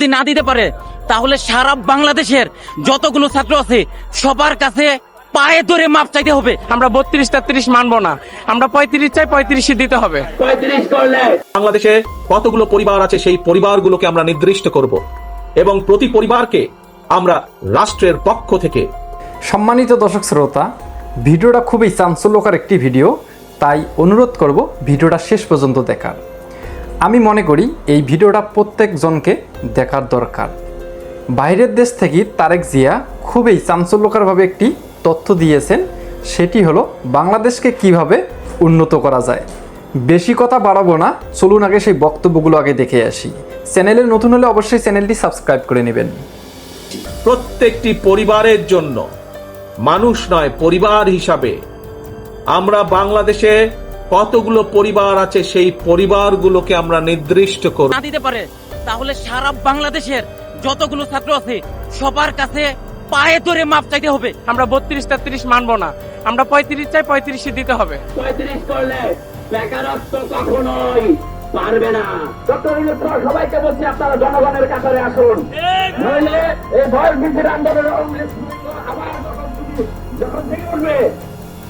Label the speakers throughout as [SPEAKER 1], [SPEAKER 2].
[SPEAKER 1] যদি না দিতে পারে তাহলে সারা বাংলাদেশের যতগুলো ছাত্র আছে সবার কাছে পায়ে ধরে মাপ চাইতে হবে।
[SPEAKER 2] আমরা বত্রিশ তেত্রিশ মানবো না আমরা পঁয়ত্রিশ চাই পঁয়ত্রিশই দিতে হবে।
[SPEAKER 3] বাংলাদেশে কতগুলো পরিবার আছে সেই পরিবারগুলোকে আমরা নির্দিষ্ট করব। এবং প্রতি পরিবারকে আমরা রাষ্ট্রের পক্ষ থেকে
[SPEAKER 4] সম্মানিত দর্শক শ্রোতা ভিডিওটা খুবই চাঞ্চল্যকর একটি ভিডিও তাই অনুরোধ করব ভিডিওটা শেষ পর্যন্ত দেখার। আমি মনে করি এই ভিডিওটা প্রত্যেকজনকে দেখার দরকার। বাইরের দেশ থেকে তারেক জিয়া খুবই চাঞ্চল্যকরভাবে একটি তথ্য দিয়েছেন, সেটি হলো বাংলাদেশকে কীভাবে উন্নত করা যায়। বেশি কথা বাড়াবো না, চলুন আগে সেই বক্তব্যগুলো আগে দেখে আসি। চ্যানেলে নতুন হলে অবশ্যই চ্যানেলটি সাবস্ক্রাইব করে নেবেন।
[SPEAKER 3] প্রত্যেকটি পরিবারের জন্য, মানুষ নয়, পরিবার হিসাবে, আমরা বাংলাদেশে কতগুলো পরিবার আছে সেই পরিবারগুলোকে আমরা নির্দিষ্ট করব।
[SPEAKER 1] না দিতে পারে। তাহলে সারা বাংলাদেশের যতগুলো ছাত্র আছে সবার কাছে পায়ে ধরে মাপ চাইতে হবে।
[SPEAKER 2] আমরা বত্রিশ তেত্রিশ মানবো না। আমরা পঁয়ত্রিশ চাই পঁয়ত্রিশই দিতে হবে।
[SPEAKER 5] পঁয়ত্রিশ করলে বেকারত্ব কখনোই পারবে না। ডক্টর সবাইকে বলছি আপনারা জনগণের কাতারে আসুন। নইলে এই ভয় বৃদ্ধির আন্দোলনের আবার যখন থেকে উঠবে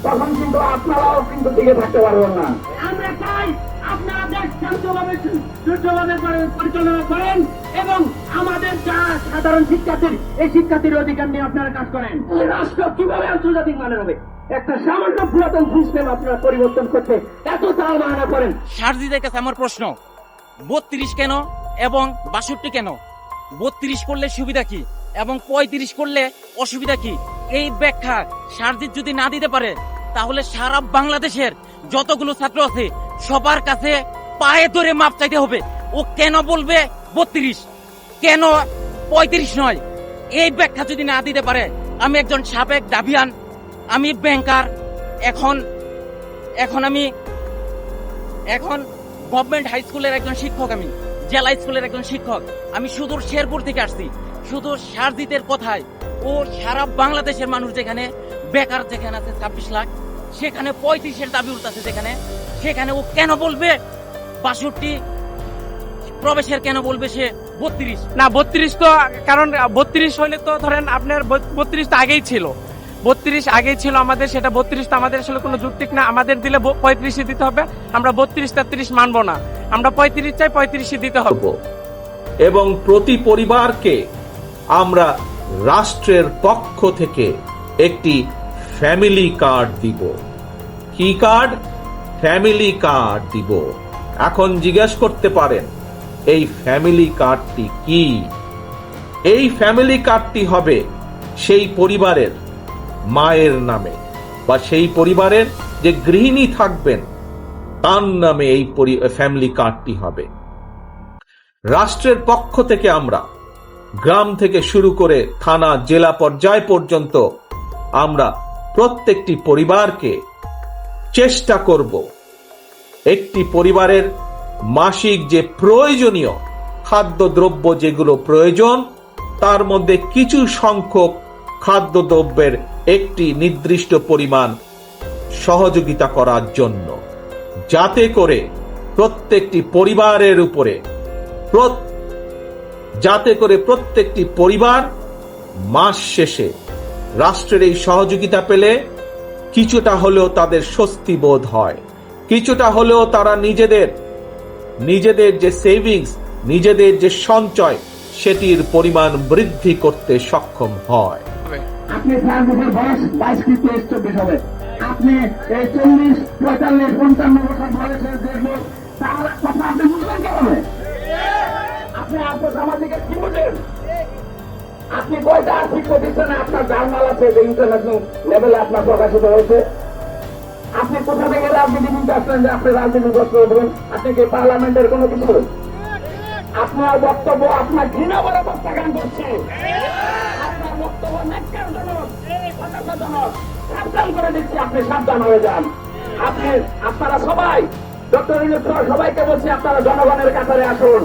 [SPEAKER 5] তখন কিন্তু আপনারাও কিন্তু টিকে থাকতে পারবেন না। আমরা চাই আপনারা দেশ শান্তভাবে সুষ্ঠুভাবে পরিচালনা করেন এবং আমাদের যা সাধারণ শিক্ষার্থীর এই শিক্ষার্থীর অধিকার নিয়ে আপনারা কাজ করেন। রাষ্ট্র কীভাবে আন্তর্জাতিক মানের হবে? একটা সামান্য পুরাতন সিস্টেম আপনারা পরিবর্তন করতে এত তাল বাহানা করেন।
[SPEAKER 1] সারজিদের কাছে আমার প্রশ্ন বত্রিশ কেন এবং বাষট্টি কেন? বত্রিশ করলে সুবিধা কি এবং পঁয়ত্রিশ করলে অসুবিধা কি? এই ব্যাখ্যা সারজিৎ যদি না দিতে পারে, তাহলে সারা বাংলাদেশের যতগুলো ছাত্র আছে, সবার কাছে পায়ে ধরে মাপ চাইতে হবে। ও কেন বলবে বত্রিশ? কেন পঁয়ত্রিশ নয়? এই ব্যাখ্যা যদি না দিতে পারে, আমি একজন সাবেক ডাবিয়ান আমি ব্যাংকার, এখন এখন আমি, এখন গভর্নমেন্ট হাই স্কুলের একজন শিক্ষক আমি, জেলা স্কুলের একজন শিক্ষক। আমি সুদূর শেরপুর থেকে আসছি। শুধু সারজিতের কথায় ও সারা বাংলাদেশের মানুষ যেখানে বেকার যেখানে আছে ছাব্বিশ লাখ সেখানে পঁয়ত্রিশের দাবি উঠতেছে যেখানে সেখানে ও কেন বলবে? বাষট্টি প্রবেশের কেন বলবে সে? বত্রিশ।
[SPEAKER 2] না বত্রিশ তো কারণ বত্রিশ হলে তো ধরেন আপনার বত্রিশ তো আগেই ছিল। বত্রিশ আগেই ছিল আমাদের সেটা বত্রিশ তো আমাদের আসলে কোনো যুক্তিক না। আমাদের দিলে পঁয়ত্রিশে দিতে হবে। আমরা বত্রিশ তেত্রিশ মানবো না। আমরা পঁয়ত্রিশ চাই পঁয়ত্রিশই দিতে হবে।
[SPEAKER 3] এবং প্রতি পরিবারকে আমরা রাষ্ট্রের পক্ষ থেকে একটি ফ্যামিলি কার্ড দিব। কি কার্ড? ফ্যামিলি কার্ড দিব। এখন জিজ্ঞেস করতে পারেন, এই ফ্যামিলি কার্ডটি কি? এই ফ্যামিলি কার্ডটি হবে সেই পরিবারের মায়ের নামে, বা সেই পরিবারের যে গৃহিণী থাকবেন, তার নামে এই ফ্যামিলি কার্ডটি হবে। রাষ্ট্রের পক্ষ থেকে আমরা গ্রাম থেকে শুরু করে থানা, জেলা পর্যায় পর্যন্ত আমরা প্রত্যেকটি পরিবারকে চেষ্টা করব একটি পরিবারের মাসিক যে প্রয়োজনীয় খাদ্যদ্রব্য যেগুলো প্রয়োজন, তার মধ্যে কিছু সংখ্যক খাদ্যদ্রব্যের একটি নির্দিষ্ট পরিমাণ সহযোগিতা করার জন্য। যাতে করে প্রত্যেকটি পরিবারের উপরে প্রত- যাতে করে প্রত্যেকটি পরিবার মাস শেষে রাষ্ট্রের এই সহযোগিতা পেলে কিছুটা হলেও তাদের স্বস্তি বোধ হয়। কিছুটা হলেও তারা নিজেদের নিজেদের যে সেভিংস নিজেদের যে সঞ্চয়, সেটির পরিমাণ বৃদ্ধি করতে সক্ষম হয়।
[SPEAKER 5] আপনি বছর বয়স বাইশ কি তেইশ চব্বিশ হবে। আপনি এই চল্লিশ, পঁয়তাল্লিশ, পঞ্চান্ন বছর বয়সের যে তার কথা আপনি বুঝবেন কীভাবে? আপনি সামাজিকে কি বুঝেন আপনি কয়টা আর্থিক প্রতিষ্ঠানে আপনার জার্নাল আছে যে ইন্টারন্যাশনাল লেভেলে আপনার প্রকাশিত হয়েছে? আপনি কোথা থেকে রাজনীতি নিতে আসলেন যে আপনি রাজনীতি করতে উঠবেন? আপনি কি পার্লামেন্টের কোনো কিছু? আপনার বক্তব্য আপনার ঘৃণা বলে প্রত্যাখ্যান করছে। আপনার বক্তব্য। সাবধান করে দিচ্ছি, আপনি সাবধান হয়ে যান। আপনি, আপনারা সবাই ডক্টর সবাইকে বলছি আপনারা জনগণের কাতারে আসুন।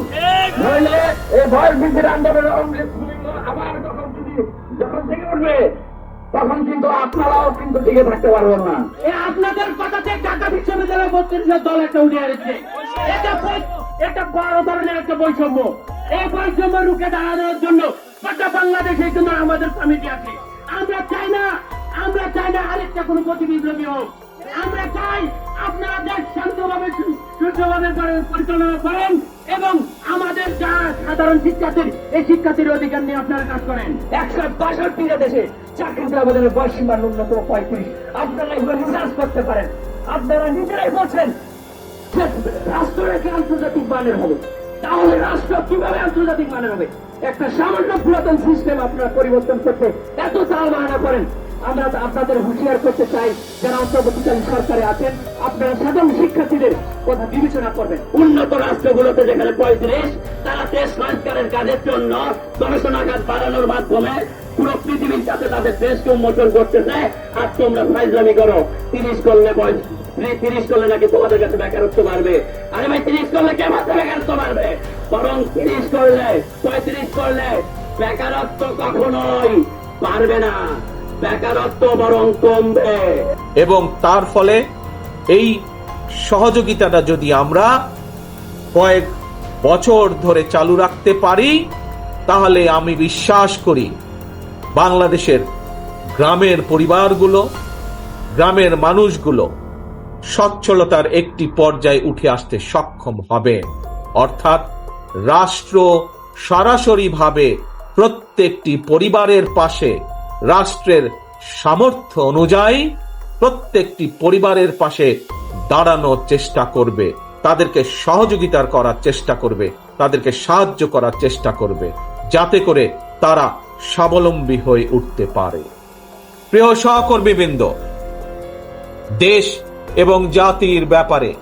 [SPEAKER 5] নইলে এই ভয় বৃদ্ধির আন্দোলনের আবার যখন যখন থেকে উঠবে তখন কিন্তু আপনারাও কিন্তু টিকে থাকতে পারবেন না। আপনাদের কথাতে ঢাকা বিশ্ববিদ্যালয় বত্রিশের দল একটা উঠে আসছে এটা এটা বড় ধরনের একটা বৈষম্য। এই বৈষম্য রুখে দাঁড়ানোর জন্য গোটা বাংলাদেশের জন্য আমাদের কমিটি আছে। আমরা চাই না আমরা চাই না আরেকটা কোনো প্রতিবিপ্লবী হোক। আমরা চাই আপনারা শান্তভাবে পরিচালনা করেন এবং আমাদের যা সাধারণ শিক্ষার্থীর, এই শিক্ষার্থীর অধিকার নিয়ে আপনারা কাজ করেন। একশো দেশে পঁয়ত্রিশ। আপনারা রিসার্চ করতে পারেন। আপনারা নিজেরাই বলছেন রাষ্ট্র নাকি আন্তর্জাতিক মানের হবে। তাহলে রাষ্ট্র কীভাবে আন্তর্জাতিক মানের হবে? একটা সামান্য পুরাতন সিস্টেম আপনারা পরিবর্তন করতে এত তাল বাহানা করেন। আমরা আপনাদের হুঁশিয়ার করতে চাই, যারা অন্তর্বর্তীকালীন সরকারে আছেন, আপনারা সাধারণ শিক্ষার্থীদের কথা বিবেচনা করবেন। উন্নত রাষ্ট্রগুলোতে যেখানে পঁয়ত্রিশ, তারা দেশ সংস্কারের কাজের জন্য গবেষণাগার বাড়ানোর মাধ্যমে পুরো পৃথিবীর সাথে তাদের দেশকে উন্মোচন করতেছে আর তোমরা ফাইজলামি করো। তিরিশ করলে তিরিশ করলে নাকি তোমাদের কাছে বেকারত্ব বাড়বে? আরে ভাই, তিরিশ করলে কে মাত্র বেকারত্ব বাড়বে? বরং তিরিশ করলে, পঁয়ত্রিশ করলে বেকারত্ব কখনোই পারবে না। বেকারত্ব বরং কমবে।
[SPEAKER 3] এবং তার ফলে এই সহযোগিতাটা যদি আমরা কয়েক বছর ধরে চালু রাখতে পারি, তাহলে আমি বিশ্বাস করি বাংলাদেশের গ্রামের পরিবারগুলো, গ্রামের মানুষগুলো সচ্ছলতার একটি পর্যায়ে উঠে আসতে সক্ষম হবে। অর্থাৎ রাষ্ট্র সরাসরিভাবে প্রত্যেকটি পরিবারের পাশে রাষ্ট্রের সামর্থ্য অনুযায়ী প্রত্যেকটি পরিবারের পাশে দাঁড়ানোর চেষ্টা করবে। তাদেরকে সহযোগিতার করার চেষ্টা করবে, তাদেরকে সাহায্য করার চেষ্টা করবে, যাতে করে তারা স্বাবলম্বী হয়ে উঠতে পারে। প্রিয় সহকর্মী সহকর্মীবৃন্দ, দেশ এবং জাতির ব্যাপারে,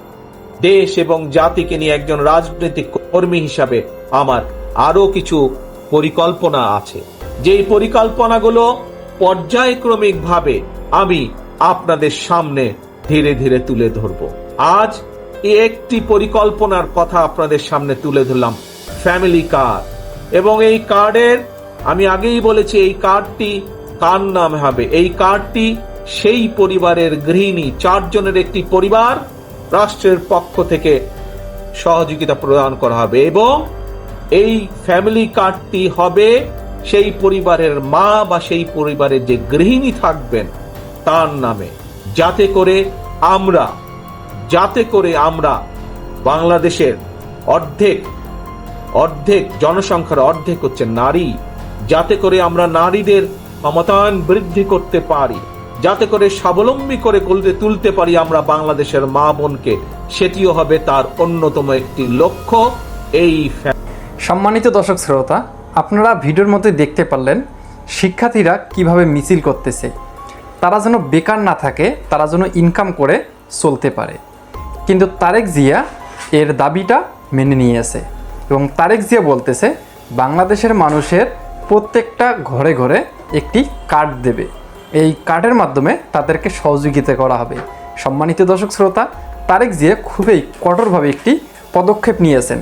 [SPEAKER 3] দেশ এবং জাতিকে নিয়ে একজন রাজনৈতিক কর্মী হিসাবে আমার আরও কিছু পরিকল্পনা আছে। যেই পরিকল্পনাগুলো পর্যায়ক্রমিকভাবে আমি আপনাদের সামনে ধীরে ধীরে তুলে ধরব। আজ একটি পরিকল্পনার কথা আপনাদের সামনে তুলে ধরলাম, ফ্যামিলি কার্ড। এবং এই কার্ডের, আমি আগেই বলেছি, এই কার্ডটি কার নামে হবে? এই কার্ডটি সেই পরিবারের গৃহিণী, চারজনের একটি পরিবার রাষ্ট্রের পক্ষ থেকে সহযোগিতা প্রদান করা হবে। এবং এই ফ্যামিলি কার্ডটি হবে সেই পরিবারের মা বা সেই পরিবারের যে গৃহিণী থাকবেন, তার নামে যাতে করে আমরা, যাতে করে আমরা বাংলাদেশের অর্ধেক অর্ধেক জনসংখ্যার অর্ধেক হচ্ছে নারী, যাতে করে আমরা নারীদের ক্ষমতায়ন বৃদ্ধি করতে পারি, যাতে করে স্বাবলম্বী করে তুলতে পারি আমরা বাংলাদেশের মা বোনকে, সেটিও হবে তার অন্যতম একটি লক্ষ্য, এই
[SPEAKER 4] সম্মানিত দর্শক শ্রোতা আপনারা ভিডিওর মধ্যে দেখতে পারলেন শিক্ষার্থীরা কীভাবে মিছিল করতেছে। তারা যেন বেকার না থাকে, তারা যেন ইনকাম করে চলতে পারে। কিন্তু তারেক জিয়া এর দাবিটা মেনে নিয়েছে এবং তারেক জিয়া বলতেছে, বাংলাদেশের মানুষের প্রত্যেকটা ঘরে ঘরে একটি কার্ড দেবে। এই কার্ডের মাধ্যমে তাদেরকে সহযোগিতা করা হবে। সম্মানিত দর্শক শ্রোতা, তারেক জিয়া খুবই কঠোরভাবে একটি পদক্ষেপ নিয়েছেন।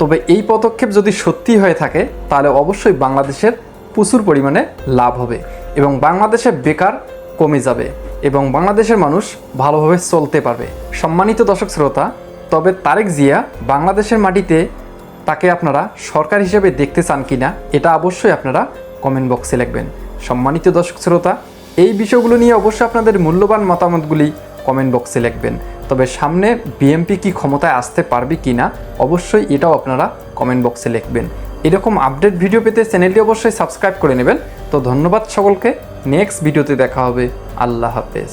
[SPEAKER 4] তবে এই পদক্ষেপ যদি সত্যি হয়ে থাকে, তাহলে অবশ্যই বাংলাদেশের প্রচুর পরিমাণে লাভ হবে এবং বাংলাদেশে বেকার কমে যাবে এবং বাংলাদেশের মানুষ ভালোভাবে চলতে পারবে। সম্মানিত দর্শক শ্রোতা, তবে তারেক জিয়া বাংলাদেশের মাটিতে তাকে আপনারা সরকার হিসেবে দেখতে চান কিনা, এটা অবশ্যই আপনারা কমেন্ট বক্সে লিখবেন। সম্মানিত দর্শক শ্রোতা, এই বিষয়গুলো নিয়ে অবশ্যই আপনাদের মূল্যবান মতামতগুলি কমেন্ট বক্সে লিখবেন। তবে সামনে বিএমপি কি ক্ষমতায় আসতে পারবে কি না, অবশ্যই এটাও আপনারা কমেন্ট বক্সে লিখবেন। এরকম আপডেট ভিডিও পেতে চ্যানেলটি অবশ্যই সাবস্ক্রাইব করে নেবেন। তো ধন্যবাদ সকলকে নেক্সট ভিডিওতে দেখা হবে। আল্লাহ হাফেজ।